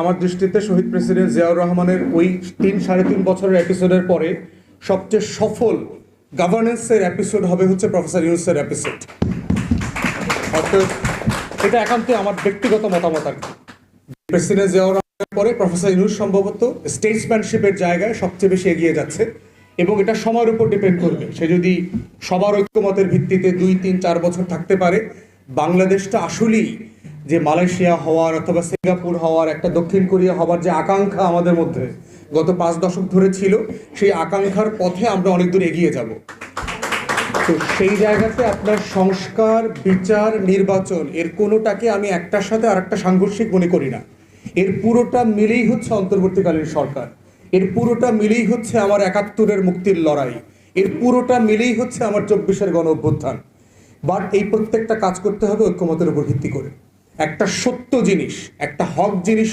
আমার দৃষ্টিতে শহীদ প্রেসিডেন্ট জিয়াউর রহমানের ওই তিন সাড়ে তিন বছরের এপিসোডের পরে সবচেয়ে সফল গভর্নেন্সের এপিসোড হবে হচ্ছে প্রফেসর ইউনুসের এপিসোড অর্থাৎ এটা একান্ত আমার ব্যক্তিগত মতামত আর কি। প্রেসিডেন্ট জিয়াউর রহমানের পরে প্রফেসর ইউনুস সম্ভবত স্টেটসম্যানশিপের জায়গায় সবচেয়ে বেশি এগিয়ে যাচ্ছে এবং এটা সময়ের উপর ডিপেন্ড করবে। সে যদি সবার ঐক্যমতের ভিত্তিতে দুই, তিন, চার বছর থাকতে পারে, বাংলাদেশটা আসলেই যে মালয়েশিয়া হওয়ার অথবা সিঙ্গাপুর হওয়ার একটা দক্ষিণ কোরিয়া হওয়ার যে আকাঙ্ক্ষা আমাদের মধ্যে গত পাঁচ দশক ধরে ছিল, সেই আকাঙ্ক্ষার পথে আমরা অনেক দূর এগিয়ে যাব। তো সেই জায়গাতে আপনার সংস্কার, বিচার, নির্বাচন, এর কোনোটাকে আমি একটার সাথে আর একটা সাংঘর্ষিক মনে করি না। এর পুরোটা মিলেই হচ্ছে অন্তর্বর্তীকালীন সরকার। এর পুরোটা মিলেই হচ্ছে আমার একাত্তরের মুক্তির লড়াই। এর পুরোটা মিলেই হচ্ছে আমার চব্বিশের গণ অভ্যুত্থান বাট এই প্রত্যেকটা কাজ করতে হবে ঐক্যমতের উপর ভিত্তি করে। একটা সত্য জিনিস একটা হক জিনিসও